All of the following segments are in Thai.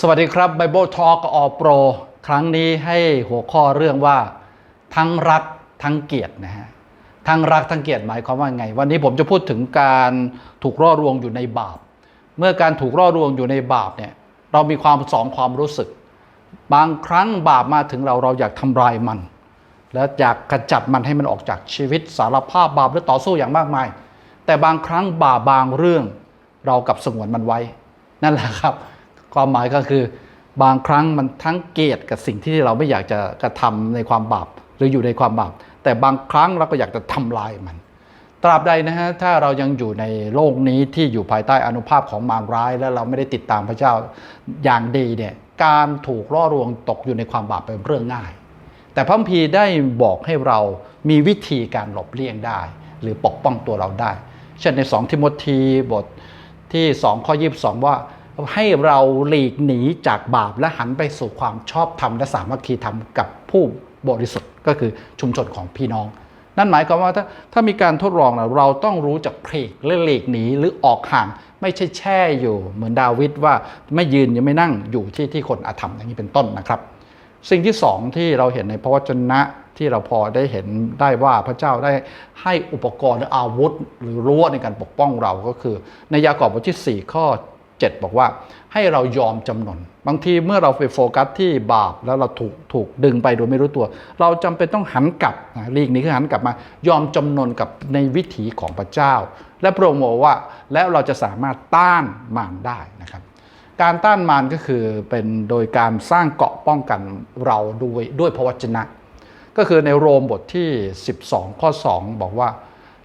สวัสดีครับ Bible Talk อโปรครั้งนี้ให้หัวข้อเรื่องว่า ทั้งรักทั้งเกลียดนะฮะทั้งรักทั้งเกลียดหมายความว่าไง วันนี้ผมจะพูดถึงการถูกร่อลวงอยู่ในบาป เมื่อการถูกร่อลวงอยู่ในบาปเนี่ยเรามีความสองความรู้สึก บางครั้งบาปมาถึงเราเราอยากทำลายมัน และอยากกระจัดมันให้มันออกจากชีวิตสารภาพบาปและต่อสู้อย่างมากมาย แต่บางครั้งบาปบางเรื่องเรากับสงวนมันไว้ นั่นแหละครับ ความหมายก็คือบางครั้งมันทั้งเกลียดกับสิ่งที่เราไม่อยากจะกระทำในความบาปหรืออยู่ในความบาป แต่บางครั้งเราก็อยากจะทำลายมัน ตราบใดนะฮะถ้าเรายังอยู่ในโลกนี้ที่อยู่ภายใต้อนุภาพของมารร้าย และเราไม่ได้ติดตามพระเจ้าอย่างดีเนี่ยการถูกล่อลวงตกอยู่ในความบาปเป็นเรื่องง่าย แต่พระคัมภีได้บอกให้เรามีวิธีการหลบเลี่ยงได้ หรือปกป้องตัวเราได้ เช่นใน 2 ทิโมธีบทที่ 2 ข้อ 22 ว่า ให้เราหลีกหนีจากบาปและหันไปสู่ความชอบธรรมและสามัคคีธรรมกับผู้บริสุทธิ์ก็คือชุมชนของพี่น้อง นั่นหมายความว่าถ้าถ้ามีการทดลองเราต้องรู้จักเพลกและหลีกหนีหรือออกห่างไม่ใช่แช่อยู่เหมือนดาวิดว่าไม่ยืนยังไม่นั่งอยู่ที่ที่คนอาธรรมอย่างนี้เป็นต้นนะครับ สิ่งที่สองที่เราเห็นในพระวจนะที่เราพอได้เห็นได้ว่าพระเจ้าได้ให้อุปกรณ์หรืออาวุธหรือรั้วในการปกป้องเราก็คือ ในยากอบบทที่ 4 ข้อ 7 บอกว่าให้เรายอมจำนน บางทีเมื่อเราไปโฟกัสที่บาปแล้วเราถูกถูกดึงไปโดยไม่รู้ตัว เราจำเป็นต้องหันกลับนะลีกนี้คือหันกลับมายอมจำนนกับในวิถีของพระเจ้า และพระองค์บอกว่าแล้วเราจะสามารถต้านมารได้นะครับ การต้านมารก็คือเป็นโดยการสร้างเกาะป้องกันเราด้วยด้วยพระวจนะ ก็คือในโรมบทที่ 12 ข้อ 2 บอกว่า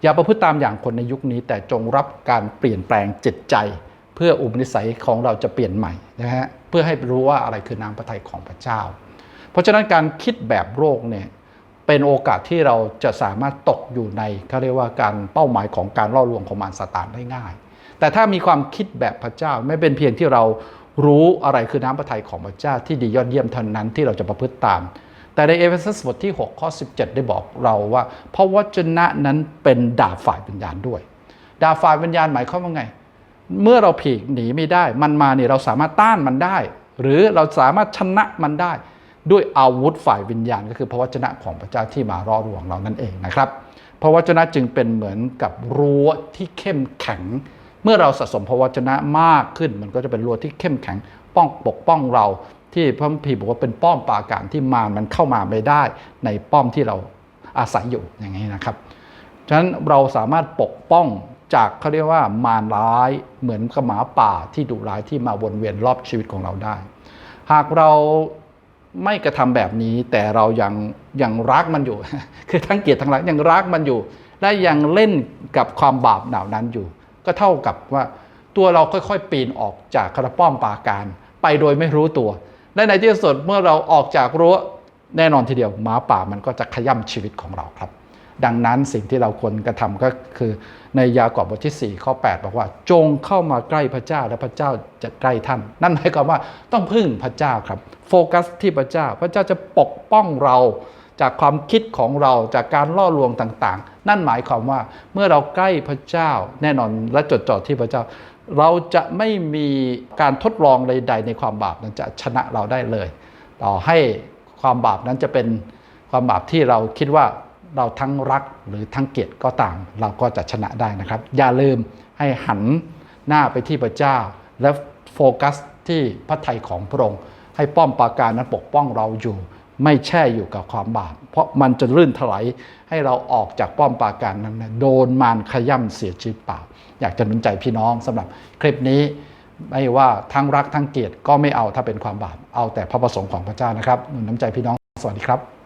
อย่าประพฤติตามอย่างคนในยุคนี้ แต่จงรับการเปลี่ยนแปลงจิตใจ เพื่ออุปนิสัยของเราจะเปลี่ยนใหม่นะฮะเพื่อให้รู้ว่าอะไรคือน้ำพระทัยของพระเจ้า เพราะฉะนั้นการคิดแบบโรคเนี่ยเป็นโอกาสที่เราจะสามารถตกอยู่ในเขาเรียกว่าการเป้าหมายของการล่อลวงของมารซาตานได้ง่าย แต่ถ้ามีความคิดแบบพระเจ้าไม่เป็นเพียงที่เรารู้อะไรคือน้ำพระทัยของพระเจ้าที่ดียอดเยี่ยมเท่านั้นที่เราจะประพฤติตาม แต่ในเอเฟซัสบทที่ 6 ข้อ 17 ได้บอกเราว่าเพราะวจนะนั้นเป็นดาบฝ่ายวิญญาณด้วย ดาบฝ่ายวิญญาณหมายความว่าไง เมื่อเราผีกหนีไม่ได้ มันมาเนี่ยเราสามารถต้านมันได้ หรือเราสามารถชนะมันได้ ด้วยอาวุธฝ่ายวิญญาณ ก็คือพระวจนะของพระเจ้าที่มาร่อลวงเรานั่นเองนะครับพระวจนะจึงเป็นเหมือนกับรั้วที่เข้มแข็ง เมื่อเราสะสมพระวจนะมากขึ้น มันก็จะเป็นรั้วที่เข้มแข็ง ป้องปกป้องเรา ที่พระคัมภีบอกว่าเป็นป้อมปราการที่มารมันเข้ามาไม่ได้ ในป้อมที่เราอาศัยอยู่อย่างนี้นะครับฉะนั้นเราสามารถปกป้อง จากเขาเรียกว่ามารร้ายเหมือนกับหมาป่าที่ดุร้ายที่มาวนเวียนรอบชีวิตของเราได้ หากเราไม่กระทำแบบนี้แต่เรายังยังรักมันอยู่ คือทั้งเกลียดทั้งรักยังรักมันอยู่ และยังเล่นกับความบาปเหล่านั้นอยู่ ก็เท่ากับว่าตัวเราค่อยๆ ปีนออกจากกระป้อมปาการ ไปโดยไม่รู้ตัวและในที่สุดเมื่อเราออกจากรั้วแน่นอนทีเดียวหมาป่ามันก็จะขย่ำชีวิตของเราครับ ดังนั้นสิ่งที่เราควรกระทำก็คือในยากอบบทที่ 4 ข้อ 8 บอกว่า จงเข้ามาใกล้พระเจ้าและพระเจ้าจะใกล้ท่าน นั่นหมายความว่าต้องพึ่งพระเจ้าครับ โฟกัสที่พระเจ้า พระเจ้าจะปกป้องเราจากความคิดของเราจากการล่อลวงต่างๆ นั่นหมายความว่าเมื่อเราใกล้พระเจ้าแน่นอนและจดจ่อที่พระเจ้า เราจะไม่มีการทดลองใดๆในความบาปนั้นจะชนะเราได้เลย ต่อให้ความบาปนั้นจะเป็นความบาปที่เราคิดว่า เราทั้งรักหรือทั้งเกลียดก็ตาม เราก็จะชนะได้นะครับ อย่าลืมให้หันหน้าไปที่พระเจ้า และโฟกัสที่พระทัยของพระองค์ให้ป้อมปราการนั้นปกป้องเราอยู่ ไม่แช่อยู่กับความบาปเพราะมันจะลื่นถลายให้เราออกจากป้อมปราการนั้น โดนมารขย่ำเสียชีวิตเปล่า อยากจะหนุนใจพี่น้องสำหรับคลิปนี้ไม่ว่าทั้งรักทั้งเกลียดก็ไม่เอาถ้าเป็นความบาปเอาแต่พระประสงค์ของพระเจ้านะครับหนุนน้ำใจพี่น้องสวัสดีครับ